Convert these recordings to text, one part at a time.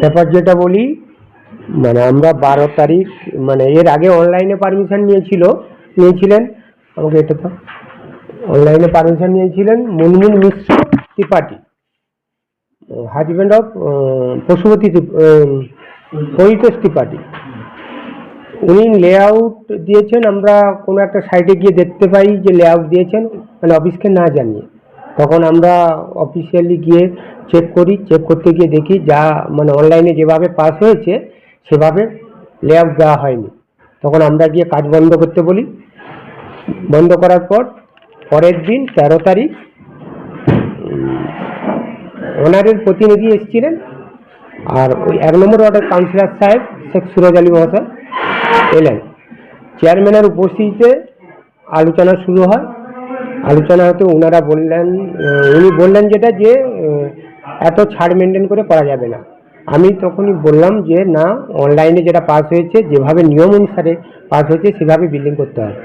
ব্যাপার যেটা বলি মানে আমরা বারো তারিখ মানে এর আগে অনলাইনে পারমিশন নিয়েছিল, নিয়েছিলেন? আমাকে এটা তো অনলাইনে পারমিশন নিয়েছিলেন Munmun Mishra Tripathi. Husband of Pashupati Paritosh Tripathi. উনি লেআউট দিয়েছেন, আমরা কোনো একটা সাইটে গিয়ে দেখতে পাই যে লেআউট দিয়েছেন মানে অফিসকে না জানিয়ে। তখন আমরা অফিসিয়ালি গিয়ে চেক করি চেক করতে গিয়ে দেখি যা মানে অনলাইনে যেভাবে পাস হয়েছে, সেভাবে লেআউট দেওয়া হয়নি। তখন আমরা গিয়ে কাজ বন্ধ করতে বলি। বন্ধ করার পর, পরের দিন তেরো তারিখ ওনারের প্রতিনিধি এসেছিলেন। আর ওই এক নম্বর ওয়ার্ডের কাউন্সিলর সাহেব, শেখ সুরজ আলী মহাশয় এলেন। চেয়ারম্যানের উপস্থিতিতে আলোচনা শুরু হয়। আলোচনা হতে ওনারা বললেন উনি বললেন যেটা যে এত ছাড় মেনটেন করে করা যাবে না। আমি তখনই বললাম যে, না অনলাইনে যেটা পাস হয়েছে, যেভাবে নিয়ম অনুসারে পাস হয়েছে, সেভাবে বিল্ডিং করতে হবে।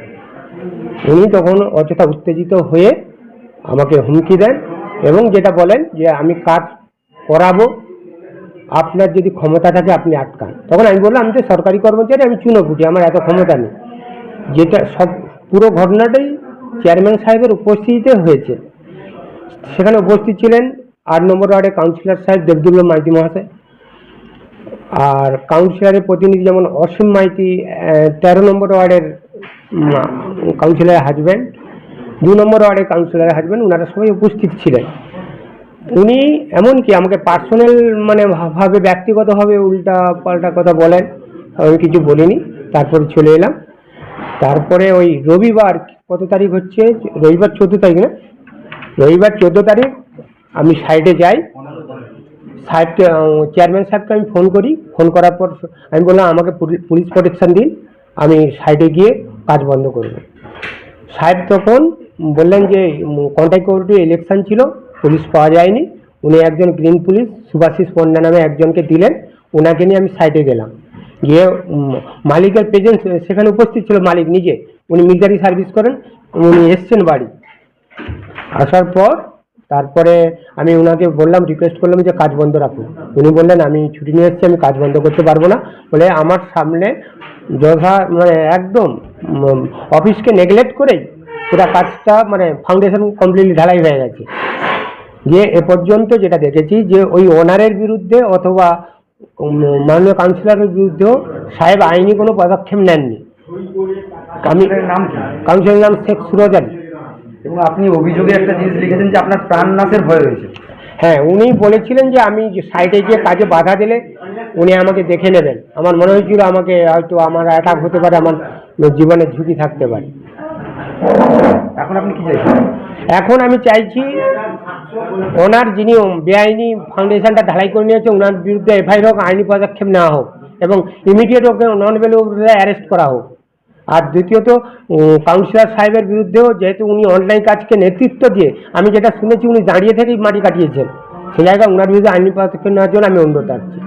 উনি তখন অযথা উত্তেজিত হয়ে আমাকে হুমকি দেন এবং যেটা বলেন যে, আমি কাজ করাবো, আপনার যদি ক্ষমতা থাকে, আপনি আটকান। তখন আমি বললাম, আমি তো সরকারি কর্মচারী, আমি চুনোপুটি, আমার এত ক্ষমতা নেই। যেটা সব পুরো ঘটনাটাই চেয়ারম্যান সাহেবের উপস্থিতিতে হয়েছে। সেখানে উপস্থিত ছিলেন আট নম্বর ওয়ার্ডের কাউন্সিলর সাহেব দেবদুল্ল মাইতি মহাশয়। আর কাউন্সিলরের প্রতিনিধি যেমন অসীম মাইতি তেরো নম্বর ওয়ার্ডের কাউন্সিলরের হাজব্যান্ড, দু নম্বর ওয়ার্ডের কাউন্সিলরের হাজব্যান্ড ওনারা সবাই উপস্থিত ছিলেন। উনি এমনকি আমাকে পার্সোনাল মানে ভাবে ব্যক্তিগতভাবে উল্টা পাল্টা কথা বলেন, আমি কিছু বলিনি, তারপরে চলে এলাম। তারপরে ওই রবিবার কত তারিখ হচ্ছে? রবিবার চোদ্দ তারিখ না? রবিবার চোদ্দ তারিখ আমি সাইডে যাই। সাহেবকে চেয়ারম্যান সাহেবকে আমি ফোন করি। ফোন করার পর আমি বললাম, আমাকে পুলি- পুলিশ প্রোটেকশন দিন। আমি সাইডে গিয়ে কাজ বন্ধ করব। সাহেব তখন বললেন যে কন্ট্যাক্ট কোঅপারেটিভ ইলেকশন ছিল পুলিশ পাওয়া যায়নি। উনি একজন গ্রিন পুলিশ সুভাষিস পণ্ডা নামে একজনকে দিলেন। ওনাকে নিয়ে আমি সাইডে গেলাম। গিয়ে মালিকের প্রেজেন্স সেখানে উপস্থিত ছিল মালিক নিজে। উনি মিলিটারি সার্ভিস করেন, উনি এসছেন বাড়ি। আসার পর, তারপরে আমি ওনাকে বললাম রিকোয়েস্ট করলাম যে কাজ বন্ধ রাখুন। উনি বললেন, আমি ছুটি নিয়ে এসেছি, আমি কাজ বন্ধ করতে পারব না। বলে আমার সামনে যথা মানে একদম অফিসকে নেগলেক্ট করেই পুরো কাজটা মানে ফাউন্ডেশন কমপ্লিটলি ঢালাই হয়ে গেছে। যে এ পর্যন্ত যেটা দেখেছি যে, ওই ওনারের বিরুদ্ধে অথবা মাননীয় কাউন্সিলরের বিরুদ্ধেও সাহেব আইনি কোনো পদক্ষেপ নেননি। আমি কাউন্সিলরের নাম কাউন্সিলরের নাম শেখ সুরজ আলী। এবং আপনি অভিযোগে একটা জিনিস লিখেছেন যে আপনার প্রাণ নাশের ভয় রয়েছে। হ্যাঁ উনি বলেছিলেন যে আমি সাইডে গিয়ে কাজে বাধা দিলে উনি আমাকে দেখে নেবেন। আমার মনে হয়েছিল আমাকে হয়তো আমার অ্যাটাক হতে পারে আমার জীবনের ঝুঁকি থাকতে পারে। এখন আপনি কি চাইছেন? এখন আমি চাইছি ওনার যিনি বেআইনি ফাউন্ডেশনটা ঢালাই করে নিয়েছে, ওনার বিরুদ্ধে এফআইআর হোক, আইনি পদক্ষেপ নেওয়া হোক এবং ইমিডিয়েট ওকে নন ভ্যালুয়েবল অ্যারেস্ট করা হোক। আর দ্বিতীয়ত কাউন্সিলর সাহেবের বিরুদ্ধেও যেহেতু উনি অনলাইন কাজকে নেতৃত্ব দিয়ে, আমি যেটা শুনেছি উনি দাঁড়িয়ে থেকেই মাটি কাটিয়েছেন। সেই জায়গায় ওনার বিরুদ্ধে আইনি পদক্ষেপ নেওয়ার জন্য আমি অনুরোধ রাখছি।